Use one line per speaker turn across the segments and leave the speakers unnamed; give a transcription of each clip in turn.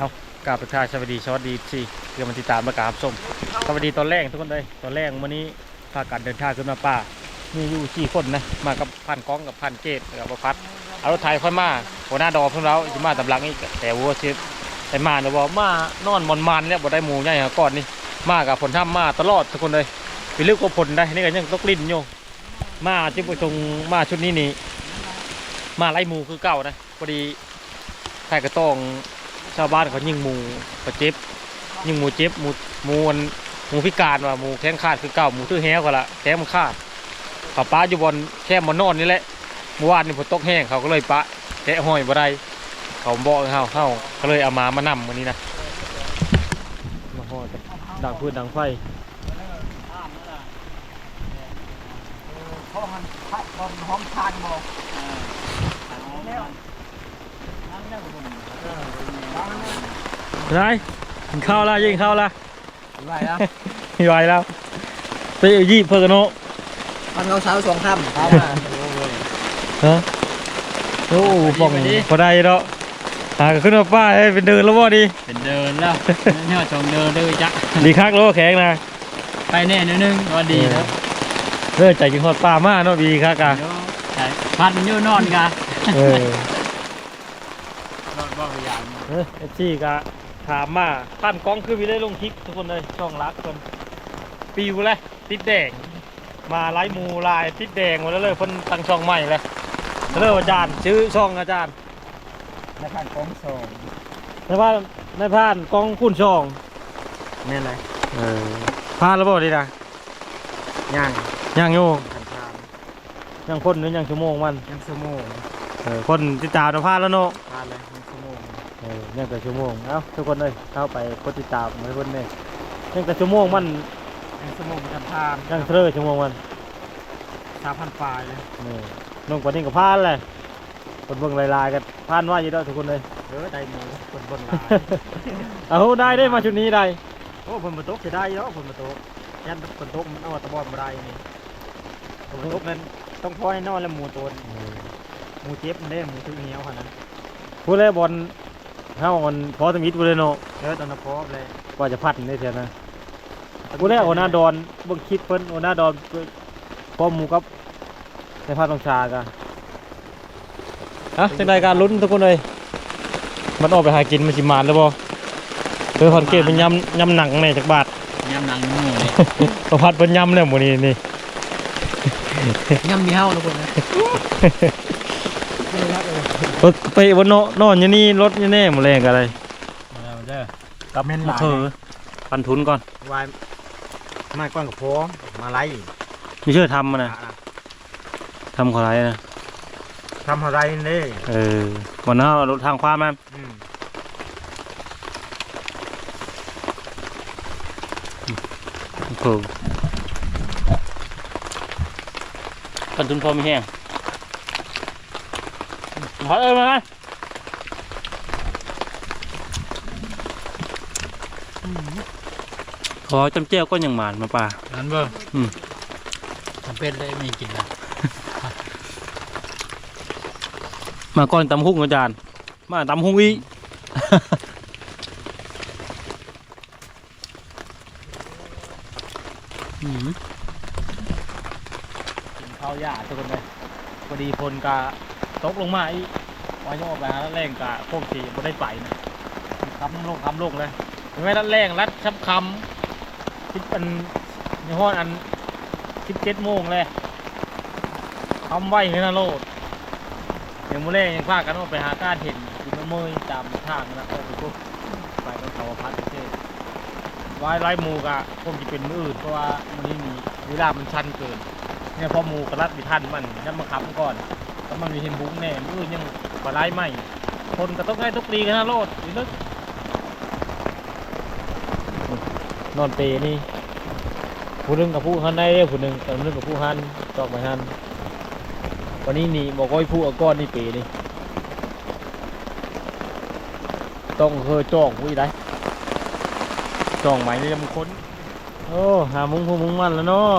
เอากราบประชาสวัสดีสวัสดีสิเพื่อมันติดตามมากราบส้มสวัสดีตอนแรกทุกคนเลยตอนแรกวันนี้พากันเดินทางขึ้นมาป่ามีอยู่สี่คนนะมากับพันก้องกับพันเกตกับประพัดเอารถไทยค่อยมาหัวหน้าดอเพิ่งเราจะมาตำลังอีกแต่วัวเชิดแต่มาเดี๋ยวบอกมานอนมอนมันเนี่ยบ่ได้หมูใหญ่หาก่อนนี่มากับผลทำมาตลอดทุกคนเลยไปเลือกกับผลได้นี่ก็ยังต้องกลิ้นอยู่มาที่ประชงมาชุดนี้นี่มาไล่หมูคือเก่านะพอดีไทยก็ต้อง ชาวบ้านเขายิงหมูเขาเจ็บยิงหมูเจ็บหมูหมูันหมูพิการว่ะหมูแข้งขาดคือเก่าหมูทื่อแห้วก็ละแข้งมันขาดเขาป้าอยู่บนแค่มันนอนนี่แหละเมื่อวานนี่ฝนตกแห้งเขาก็เลยปะแกะห้อยบ่ได้เขาบอกให้เฮาเฮาเลยเอามามานำวันนี้นะมาห้อยดังพืชดังไฟ
ห้องมันห้องห้องทานบอก
ไรกินข้าวละยิงข้าวละ
ไรนะ
ไม่ไหวแล้วไปเอายี่เพิ่งกันโน
มันเขาเช้าสองค่ำเขามา
ฮะโอ้ป่องพอได้เนาะหาก็ขึ้นมาป้าให้เป็นเดินแล้วบ่ดี
เป็นเดินแล้วเนี่ยชงเดินเด้อจัก
ดีคักแล้วแข็งนะ
ไปแน่นิดนึงก็ดีแล้ว
เลิกใจกินฮอดป้ามากเนาะดีคักอะ
เดี๋ยวใช่พันอยู่นอนกัน
เออน
อนบ่พยายาม
เออเอฟซีก็ถามมาท่านกล้องคือวิได้ลงคลิปทุกคนเลยช่องรักคนปิวเลยติดแดง มาไล่มูลายติดแดงหมดแล้วเลยเพิ่นตั้งช่องใหม่เลยเริ่มอาจารย์ชื่อช่องอาจารย์
ในผ่านกองสอง
ในบ้านในบ้านกล้องคุณช่อง
นี่อะไร
เออพานแล้วบ่ดีนะ
ย่าง
ยังอยู่
ทานทาน
ยังคนหรือยังชั่วโมงมัน
ย่างสมง
เออคนติดตามนะพลาดแล้วเนาะ
ทานเลยย่างสมง
เออยังแต่ชั่วโมง เอ้าทุกคนเลยเข้าไปกดติดตามให้คนเลยยังแต่ชั่วโมงมัน
ย่างสมงทานทาน
ยังเทเลอร์ชั่วโมงมัน
สามพันปลายเลย
นี่ลงกว่านี้กับพลาดเลยคนเบิ่งลายๆกันพลาดว่าอยู่แล้วทุกคนเลย
เออได้หมูคนบนลาย
เอาได้ได้มาชุดนี้ได้
โอ้ผลมาตกจะได้แล้วผลมาตกยันผลตกมันเอาตะบอนมาได้นี่ผลตกนั้นต้องพอให้นอนแล้วหมูตัวหมูเจ็บมันได้หมูทุกเหนียวขนาดนั้น
ผู้เล่นบอล ห้าวันพอสมิทผู้เล่นเนาะ
เออตอนนั้นพร้อมเลย
ว่าจะพัดได้เสียนะผู้เล่นโอนาดอนเบิ่งคิดเพิ่นโอนาดอนพร้อมหมูกับในภาคตองชากันฮะจังใดการลุ้นทุกคนเลยมันออกไปหากินมันสิมานแล้วบ่เออพันเกตเป็นยำยำหนังแน่จากบาท
ยำหนังหมูเลย
ประพัดเป็นยำเนี่ยหมูนี่นี่
ยำมีเฮาทุกคนนะ
เออไปบนโนนอนอยู่นี่รถอยู่แน่หมดแรงกันอะไร
เอาเด้อ
กับมะเขือพันทุนก่อน
วายมาก้อนกับพร้อมมาไล่
มีเชื่อทำมันนะทำขอไรนะ
ทำอะไรนี่
เออวันหน้ารถทางความมัน
อืม
เพิ่มพันทุนพอมีแห้ง ถอยเอ้ยมาไงขอจำเจ้าก็ยังหมานมาป่า
นั่นเบิ่ง
อืม
ทำเป็ดเลยไม่กินละ
มาก่อนตำหุ้งอาจารย์ มาตำหุ้งอีอืมกินข้าวหญ้าทุกคนเลยพอดีพลกะ ตกลงมาอีวายอไปหาแรงกะพวกสีบ่ได้ไปนะคำลงคำลงเลยเห็นไหมรัดแรงรัดชับคำคิดเป็นในห้ออันสิบเจ็ดโมงเลยคำไว้ขึ้นนะโลดยังมื้อแรกยังพากันว่าไปหาก้านเห็นกินมะเมยตามทางนะก็ไปพวกไปก็เขาพัดเท่วายไล่หมูกะคงจะเป็นมืออื่นเพราะว่ามันนี้มีเวลามันชันเกินเนี่ยพอหมูกระลัดมีทันมันยับมาขับมันก่อน มันมีเห็นบุ้งแน่มืออยังปลาไหลไหมคนก็ต้องให้ทุกดีกันนะโลดอีนึกนอนเปนี่ผู้หนึงกับผู้หันในเด้ผู้หนึงกับผู้นึงกับผู้หันตอกไปหันวันนี้นี่บอกว่าให้ผู้เอาก้อนนี่เปนี่ต้องเคยจ้องผู้อีได้จ้องไหมนี่มันค้นโอ้หามุ้งผู้มุ้งมันแล้วเนาะ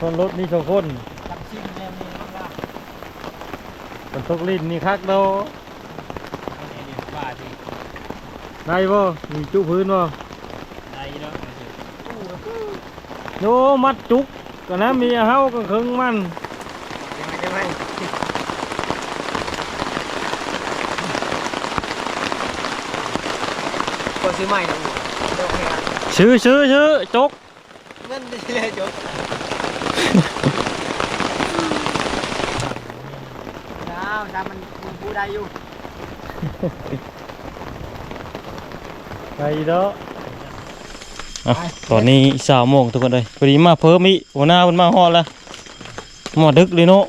คนรถนี่สองคน
ตักซิ่งเนี่ยมีรถลาก
มัน ตกลิ้นนี่คักเนาะ
นี่นี่
ได้บ่มีจุพื้นบ่
ได้แล้ว
โนมัดจุกก็นะมีเฮาก็ครึ่งมัน
ยังไงยังไงคนซื้อใหม่นะเดี๋ยวแพง
ชื่อชื่อชื่อจุก
เงินดีเลยจบาวดาวมันมันพูดได้อยู่
ไปเด้ออะตอนนี้สามโมงทุกคนเลยพอดีมาเพิ่มอีกหัวหน้ามันมาฮอดแล้วหมอดึกเลยเนาะ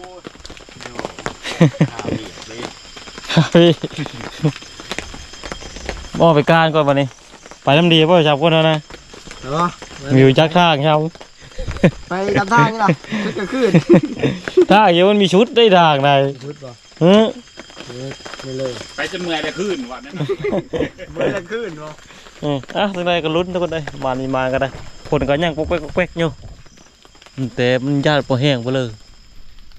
พี่บ่ไปการก่อนวันนี้ ไปน้ำดีป่ะชาวคนแล้วนะ
เหรอ
มีอยู่จักทางชาว
ไปตามทางนี่ล่ะชุดกลางคืน
ทางเดี๋ยวมันมีชุดได้ทางใด
ชุดป่ะ
เออ
นี่เลย
ไปจนเมื่อยเลยขึ้นวันนั้น
เมื่อกลางคืนป่ะ
เอออะทางใดก็ลุ้นทุกคนเลยมานี่มาก็ได้คนก็ยังปกแป๊กปกแป๊กอยู่อืมแต่มันญาติพอแห้งไปเลย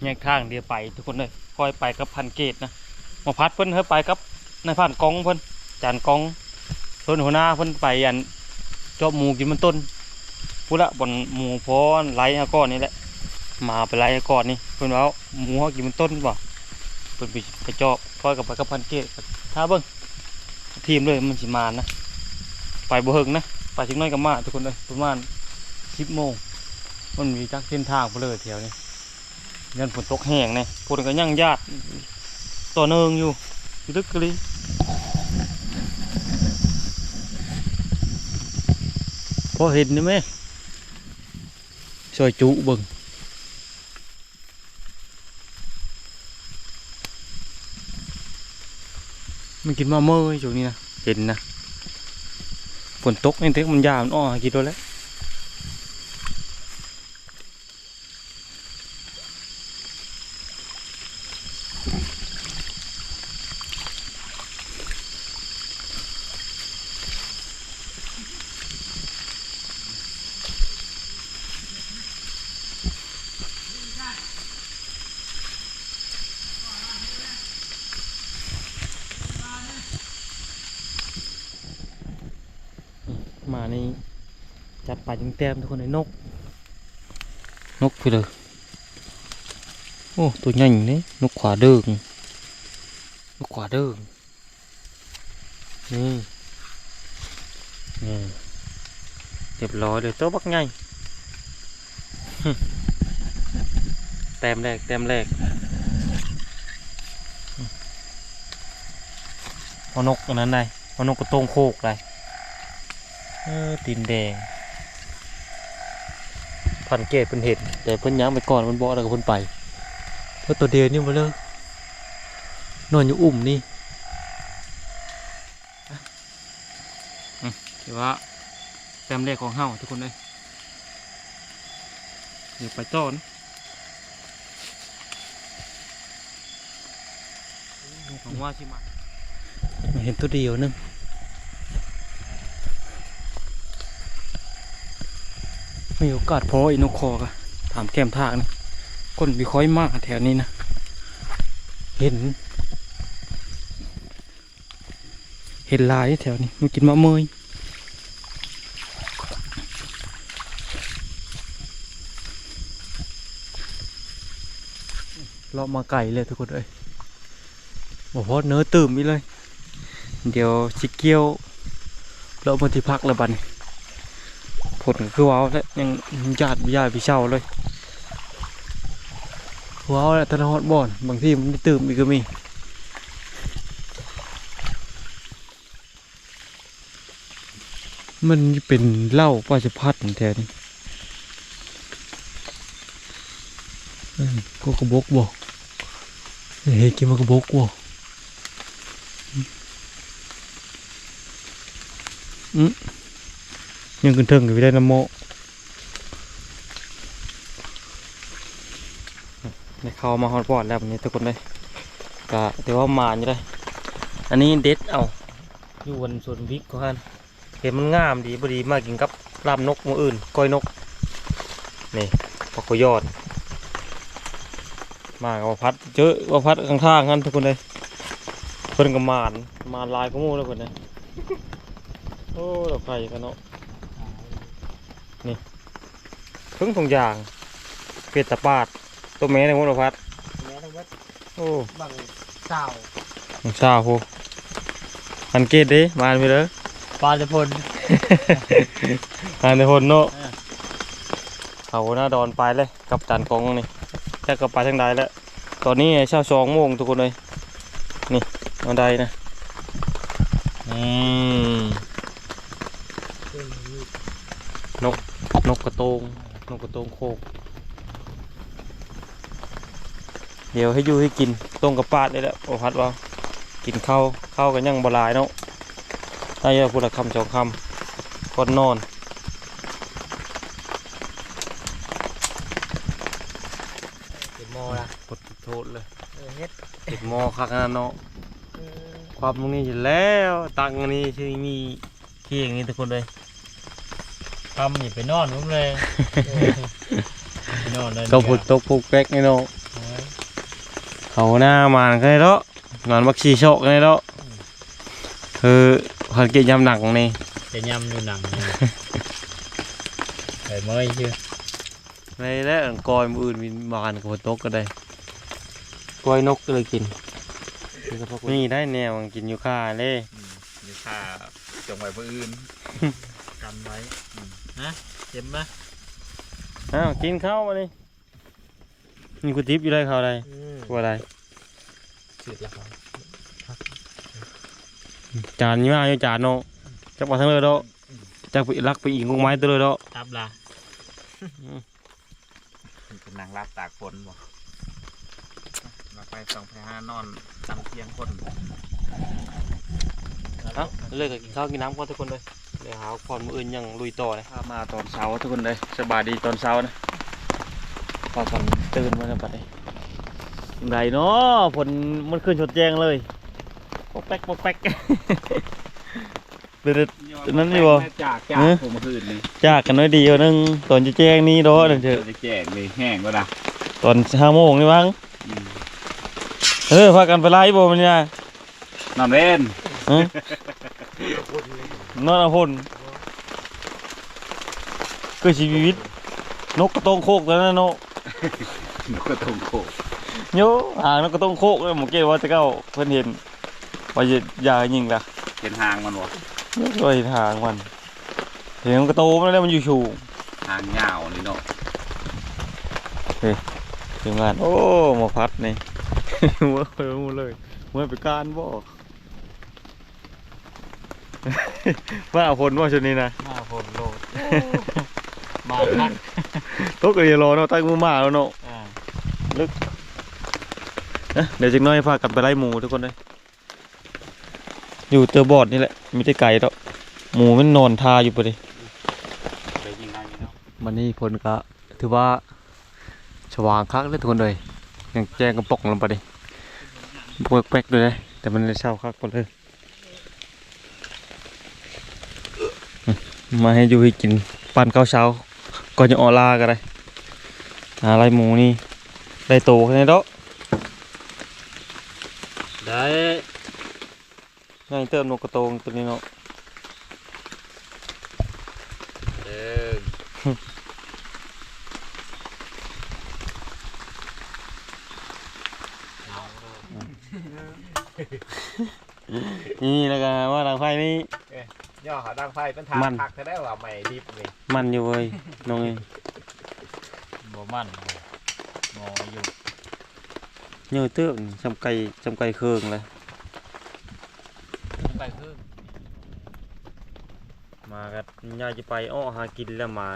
แยกทางเดียวไปทุกคนเลยคอยไปกับพันเกตนะมาพัดเพิ่นเฮ้ยไปกับนายพันกองเพิ่นจานกองเพิ่นหัวหน้าเพิ่นไปอันจอบหมูกินมันต้นพูดละบนหมูพรไล่ฮะก้อนนี่แหละมาไปไล่ฮะก้อนนี่เพิ่นว่าหมูเฮากินมันต้นบ่ เพิ่นไปไปจอบคอยกับไปกับพันเกตถ้าเบิ่งทีมเลยมันสิมานะไปบ่เฮิงนะไปถึงน้อยก็มาทุกคนเลยประมาณสิบโมงมันมีจักเส้นทางไปเลยแถวนี้ยันฝนตกแห้งเนี่ยพวกก็ยังญาติต่อเนื่องอยู่ลึกกะลีพอเห็นนี่ไหมซอยจุบิ่ง มันกินมาเมื่อยช่วงนี้นะเห็นนะฝนตกนี่เด็กมันยาวมันอ้อกินตัวแล้วมานี่ จัดไปจึงเต็มทุกคนเลยนก นกไปเลยโอ้ตัวใหญ่นี่นกขวาเดิงนกขวาเดิงนี่นี่เรียบร้อยเลยตัวบักใหญ่หึแต้มแรกแต้มแรกหึเอนกอันนั้นได้เอนกกระโตงโคกได้เออตีนแดง พันเกตเพิ่นเห็นแต่เพิ่นย้างไปก่อนเพิ่นบอกแล้วก็เพิ่นไปเพราะตัวเดียวนี่มาเลยนอนอยู่อุ่มนี่อืมถือว่าแต้มแรกของเฮาทุกคนเลยเดี๋ยวไปต้อนของว่าชิมาเห็นตัวเดียวนึง มีโอกาสพออีนกคอกะถามแคมทางนี่คนมีค่อยมากแถวนี้นะ เห็น เห็นลายแถวนี้มันกินมะเมยเลาะมาไก่เลยทุกคนเอ้ยบอกพอเนื้อตื่มอีเลย เดี๋ยวชิเกียวเลาะมาที่พักแล้วบัดน ผลคือว้าวแล้วยังญาติญาติพี่เช่าเลยว้าวแล้วแตละฮอดบ่อนบางทีมันไม่ตื่มอีกก็มีมันเป็นเหล้าป้าจะพัดแทนก็กระบอกบ่เฮ้กินมากระบอกบ่อืม ยังขึ้นเทิงอยู่ไม่ได้น้ำโมในเข้ามาฮอตบอดแล้ววันนี้ทุกคนเลยก็แต่ว่ามาอยู่เลยอันนี้เด็ดเอาอยู่บนส่วนพิกก็ฮันเห็นมันงามดีพอดีมากินกับลาบนกมืออื่น ก้อยนก นี่ปลากยอด มากับว่าพัดเจอว่าพัดข้างๆกันทุกคนเลยเพิ่นก็มานมาลายก็มูแล้วคนเลยโอ้ดอกไผ่กันเนาะ เพิ่งทงยางเป็ดตะปาดตัวแม่ในมดพัด
แม่ทั้งหมด
โอ้
บังสาว
ของชาวโหอันเกตเด้มาอันไปเลย
ปลาจะพล
อันในคนเนาะ
อ่า
เขาหน้าดอนไปเลยกับจานกองนี่แค่กับไปทางใดแล้วตอนนี้เช้าสองโมงทุกคนเลยนี่บันไดนะอืมนก นกกระโตงนกกระโตงโคก เดี๋ยวให้อยู่ให้กินต้มกับปาดได้แล้วโอ้พัดว่ากินข้าวข้าวกันยังบหลายเนาะได้เยอะพูดละคำสองคำก่อนนอน
เก็บโมละ
กดโทษเลย
เออเฮ็ด
ติดหมอคักนะเนาะความตรงนี้อยู่แล้ว ตังอันนี้ชื่อมีเที่ยงนี่ทุกคนเลย
ทำอย่าไปนอนผมเลยไปนอนเลย
ก็ผุดตกปุกแป๊กนี่เนาะเขาหน้ามากันเลยเนาะนอนบักชีโชกกันเลยเนาะคือพันเกียยำหนักนี่
จะยำอยู่หนังนี่ไปเมื่อยชื่อ
ในแล้วกอยมืออื่นมีบานกับฝนตกก็ได้กอยนกก็เลยกินนี่ได้แนวกินอยู่ค่าเลย
มีค่าจงไว้เพื่ออื่น
กันไว้ นะเจ็บไหม
อ้าวกินข้าวมาเลยนี่กูทิพย์อยู่ได้ข้าวอะไรกูอะไร
สืดละครับ
จานนี้มาอยู่จานเนาะจักมาทั้งเลยเนาะจักไปลักไปอีกงงไม้ตัวเลยเนาะ
ตับละ
เป็นนางรับตากฝนบ่เราไปสองไปห้านอนตำเทียงคน
เอ้าเลยก็กินข้าวกินน้ำก่อนทุกคนเลยเดี๋ยวหาผ่อนมืออื่นยังลุยต่อเลยมาตอนเช้าทุกคนเลยสบายดีตอนเช้านะพอฝันตื่นมาแล้วปัดนี้ยังไงเนาะฝนมันขึ้นชดแจงเลยปอกแป๊กปอกแป๊กเด็ดนั่นนี่บ่
จากจาก
เอ๊ะ
ผมเมื่อคืนนี่
ๆจากกันน้อยเดียวนึงตอนจะแจ้งนี่เนาะนั่นเถอะ
จะแจกเลยแห้งก็ได้
ตอนห้าโมงนี่มั้ง
อืม
เออพากันไปไล่บ่มันเนี่ย
นอนเล่น
ฮะ นอนเอาพ่นคือชีวิต นกกระตงโคกแล้วนะเนาะ
นกกระทงโคก
โยหางนกกระตงโคกเลยหมอเกว่าจะเก้าเพิ่นเห็นว่าจะอยายิงล่ะ
เห็นหางมันวะ
โยก็เห็นหางมันเห็นมันกระโตมันแล้วมันอยู่ชูง
หางยาวนี่เนาะ
ทีมงานโอ้หมอพัดนี่หัวเออหมดเลยหัวไปการบ่ ว่าเอาผลว่าชุดนี้นะ
มาฝนโลดมาทัก
ตกกระเดียรอเนาะตั้งมือมาแล้วเนาะ
อ่า
เอ๊ะเดี๋ยวจักหน้อยพากันไปไล่หมูทุกคนเลยอยู่เตอร์บอดนี่แหละมีแต่ไก่แล้วหมูมันนอนทาอยู่ปะดิ
ไปยิงได้เนาะ
มันนี่ผลก็ถือว่าสว่างคักเลยทุกคนเลยยังแจ้งกระปอกลงไปดิปวกแป๊กด้วยเลยแต่มันเลยเศร้าคักไปเลย มมาให้อยู่ให้กินปั่นข้าวเช้าก่อนจะออกลากันเลยหาอะไรหมูนี่ ได้โตแค่ไหนเด้อ
ได้
ง่ายเติมนกกระโตงตัวนี้เนาะ
เออ
นี่แล้วก็ว่าทางไฟนี่
ย่อเขาดังไฟเป็นทาง
มัน
ผักจะได้ว่าไม่ดิบนี่
มันอยู่เว้ยน้องเอง
บ่มันงออยู่
เนื้อเตื้องจำไก่จำไก่เครื่องเลย
ไปคือ
มากันยายจะไปอ้อหากินแล้วมา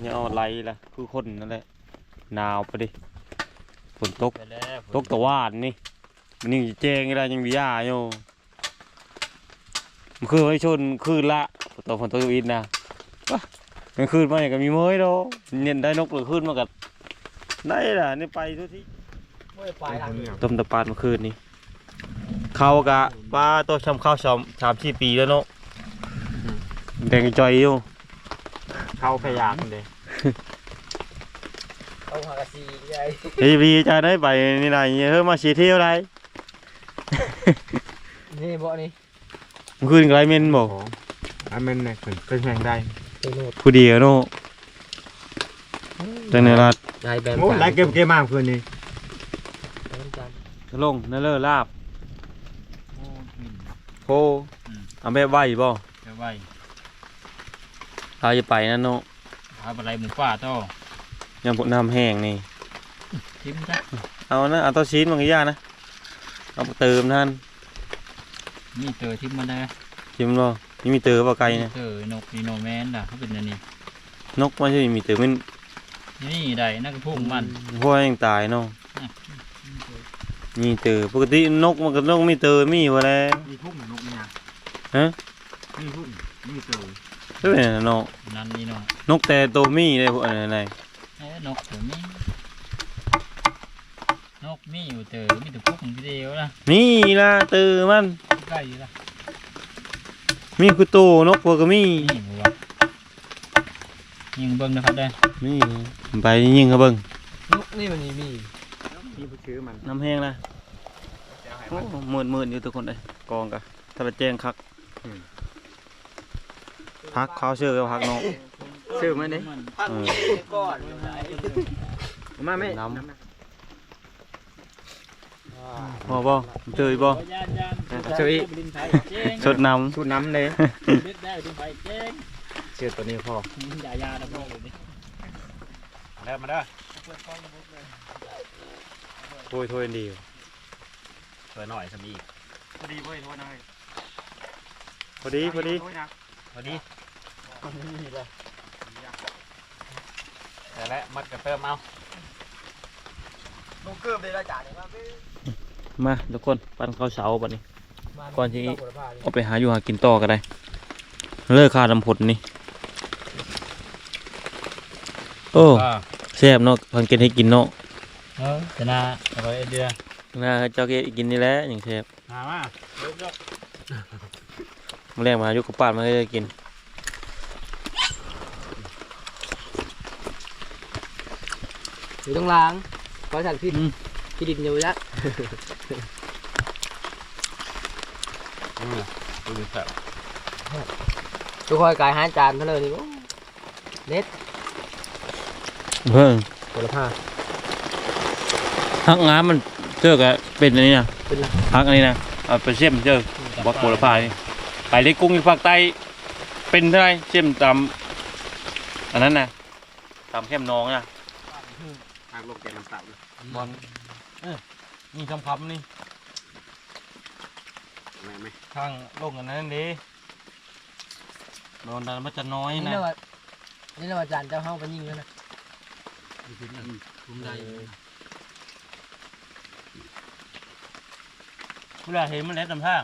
เนี่ยอ้อไรละคือคนนั่นแหละหนาวไปดิฝนตก
ไปแล้ว
ตกตะวานนี่มันนี่แจ้งอะไรยังมียาอยู่มัน คือไอ้ชนคืนละตัวฝนตกอีกนะวะมันคืนมาอย่างก็มีเมยดอกเนียนได้นกหรือคืนมากับได้ล่ะนี่ไปทุกที่
ไม่ไปทางนี้
ต้มตะปานเมื่อคืนนี้เขากะปลาตัวชำข้าวชอมสามสี่ปีแล้วเนาะแดงจอยอยู่
เข้าขยะมันเลยเอาหากระซีใหญ่
เฮ้ยพี่จะได้ไปนี่ไหนเฮ้ยมาเสียเที่ยวไร
นี่บ่นี่
เมื่อคืนไกลเมนบอก
อันมันเนี่ยเป็นแห่งใด
ผู้เดียวเนาะจังได๋ล่ะ
ได้แบม
โอ้หลายเกมเกมมากเพื่อนนี่
ลงนั่นเลอลาบ
โอ้มิน
โคเอาแบบไว้บ่
จะไว้
เราจะไปนั่นเนาะ
เอาอะไรหมูป่าต่อยา
มพวกน้ำแห้งนี่
ทิมจ้ะ
เอานะเอาเต้าชิ้นบางอย่างนะ เอาไปเติมท่าน
มีเตอทิมมาได้
ชิมบ่นี่มีเติมบ่ไกลนะ
เตอนกนี่โนแมนด่ะเขาเป็นอันนี้
นกมันใช่มีเติมมัน
นี่ได้นักพุ่งมัน
พวกยังตายเนาะมีเติมปกตินกมันก็นกมีเติมมีบ่แล้ว
มีทุ่มนกเนี่ย
ฮะ
มีทุ่มมีเตย
เอ้ยเนาะ
นั่นนี่เนาะ
นกแต่ตัวมีได้พวกอะไร
เอ้ยนกตัวมีนกมีอยู่เตอมีแต่พุ่งทีเดียวนะ
มีล่ะเติมมัน
ใกล้ละ
มีคือโตนกพวกก็มี
นี่บัวยิงเบิ้งนะครับเด้อ
มีไปยิงเขาเบิ่ง
ลูกนี่มันมีมี
มีผู้ชื่อมัน
น้ำแห้งนะโอ้มืดมืดอยู่ทุกคนเลยกองกะถ้าไปแจ้งคักพักเขาวเชื่อกับพักนก
ชื่อมันนี่
เออ
ก้อน
มาไหม
น้ำ บ่บ่เจอบ่
ยานยาน
ชื่ออี
ดินไผ่เจ๊ง
สดน้
ชุดน้ำเลย
เด็ดได้ดินไผ่เจ๊ง
ชื่อตัวนี้พ่อ
อย่ายานะพ่อเลยดิเริ่มมาเด้อำ
โถยโถยดี
เปิดหน่อยสมี
พอดีเว้ยโทษนาย
พอดีพอดี
พอดีแต่และมัดกระเติมเอา
ลูกเกือบเลยละจ่าเนี่ยมา
มาทุกคนปั้นข้าวเสาบัดนี้ก่อนที่เอาไปหาอยู่หากินต่อก็ได้ เลิกค่าดำผลนี่โอ้แซ่บเนาะพังกินให้กินเนาะ
เออชนะร้อยเดือน
น่าเจ้าเกกินนี่แหละอย่างแซ่บ
มามาเริ่มยก
มื้อแรกมาอยู่กับป้านมาให้ได้กิน
อยู่ตรงล่าง ขอสั่งพี่พี่ดินอยู่ละ
ดูเถอะ
ทุกคนกายหาจานเท่าเลยนี่โอ้เน็ต
เพิ่ง
คนละผ้า
ฮักงามมันเจอกับเป็นอันนี้นะ
เป็นไร
ฮักอันนี้นะเอาไปเชื่อมเจอบักโหระพานี่ไปเล็กกุ้งที่ภาคใต้เป็นเท่าไหรเชื่อมตามอันนั้นนะตามแคมน้องนะ
ทางลงแกน้ำตับ
บอลเออนี่คำคำนี่
ไม่ไม่
ทางลงอันนั้นดีโดนดันมันจะน้อย
นี่
นะ
เราว่านี่เราว่าจานเจ้าเฮาไปยิงแล้วนะ
คุ้มได้
เวลาเห็นมันเล็ดลำทาง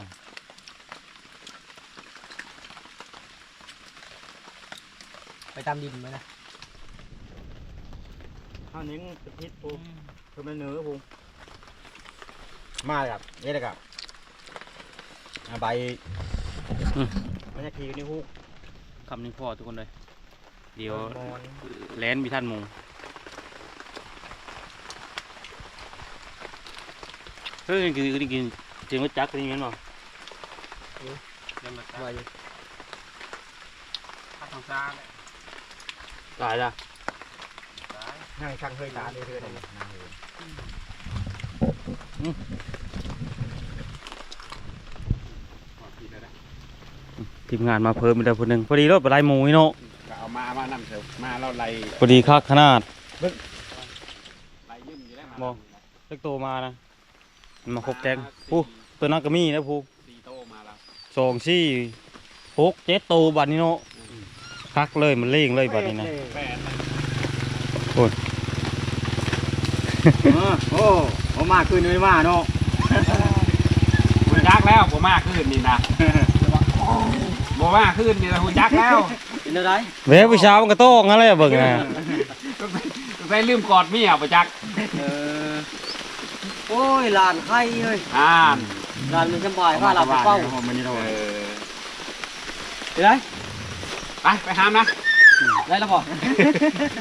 ไปตามดินมานะ
ข้าวนิ้งพิษปูคือมันเนื้อปูมาครับนี่แหละครับอ่าใบมันจะขี่นี่ฮุก
คำนี้พอทุกคนเลย เดี๋ยว
มอน
แลนมีท่านหมุงเฮ้ยนี่คือนี่กินเสียงรถจักรนี่เห็นบ่
ว่าอยู่
ทางซ้าย
ตายละ
นั่งช่างเคยตาเรื่อยๆเลยนั่งเลย
ทีมงานมาเพิ่มอีกแล้วคนหนึ่งพอดีรถปลายหมูนี่เนาะ
ก็เอามา มานั่นเถอะมาเราไล่
พอดีคักขนาด
ไล่ยืมอยู่แล้ว
บ่เล็กโตมานะมันมาครบแกงผู้ตัวนั้นก็มีนะผู้
สี่โตมาแล้ว
สองสี่หกเจ็ดโตบัดนี้เนาะคักเลยมันเล่งเลยบัดนี้นะ
แปด
เออโอ้โหมาคืนไม่มาเนาะ
หูจักแล้วบ่มากขึ้นนี่นะบ่มากขึ้นนี่นะหูจักแล้ว
เป็นอะไร
เว้ยผู้ชายมันก็โต้งอะไรเบิ่งนะ
ใส่ลืมกอดเมียบ่จัก
เออโอ้ยลานไข่เฮ้ย
อ่าน
ลานมันสบายผ้าหลับเป้า
มันนี่เท่าไหร่
เป็นไร
ไปไปหามนะ
ได้แล้วบ่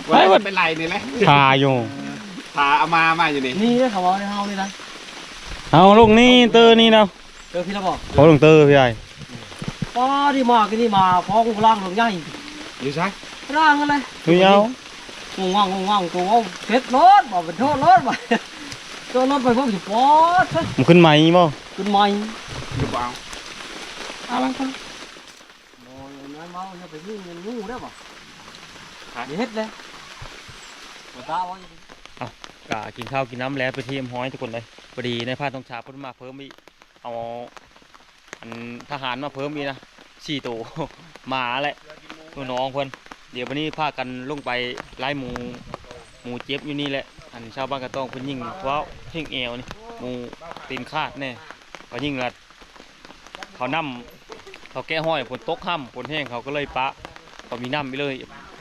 ไว้มันเป็นไรนี่แหละ
ทาอยู่
พาเอามามาอยู่นี่
นี่เด้อเขาเอาในเฮานี่นะ
เอาลงนี่เตอร์นี่เนาะ
เจอพี่แล้วบ่
เขาลงเตอร์พี่ใหญ่
ป้าดีมากินนี่มาฟ้องล่างลงใหญ่
อยู่ใช่
ร่างอะไร
ดูเอา
งงงงงตัวเพ็ดรถบอกเป็นโทษรถบ่ตัวรถไปพวกสิปอด
มันขึ้นไหมบ่
ขึ้นใหม่
อยู่เปล่า
เอาละครับโอ้ยนั่นเมาเนี่ยไปยิงเงินงูได้ป่ะ เฮ็ดเลยบ่ตาว่า
กะกินข้าวกินน้ำแล้วไปที่อำห้อยทุกคนเลยพอดีในภาคต้องชาเพิ่นมาเพิ่มอีกเอาอันทหารมาเพิ่มอีกนะสี่ตัวหมาแหละตัวน้องเพิ่นเดี๋ยววันนี้พากันลงไปไล่หมูหมูเจ็บอยู่นี่แหละ อันชาวบ้านก็ต้องเพิ่นยิงว้าวเพ่งเอวนี่หมูตีนคาดแน่ก็ยิงละเขานำเขาแก้ห้อยฝนตกค่ำฝนแห้งเขาก็เลยปะเขามีน้ำไปเลย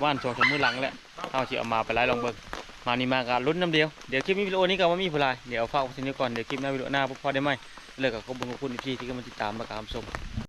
ว่านชองชมมือหลังแหละเอาที่เอามาไปไล่ลองเบิกมานี่มากับลุ้นน้ำเดียว เดี๋ยวคลิปนี้วิดีโอนี้ก็ว่ามีผู้ลายเดี๋ยวฝากไว้ทีนี้ก่อน เดี๋ยวคลิปหน้าวิดีโอหน้าพอได้ไหมเลิกกับขอบคุณขอบคุณที่ที่ก็มาติดตามมาตามชม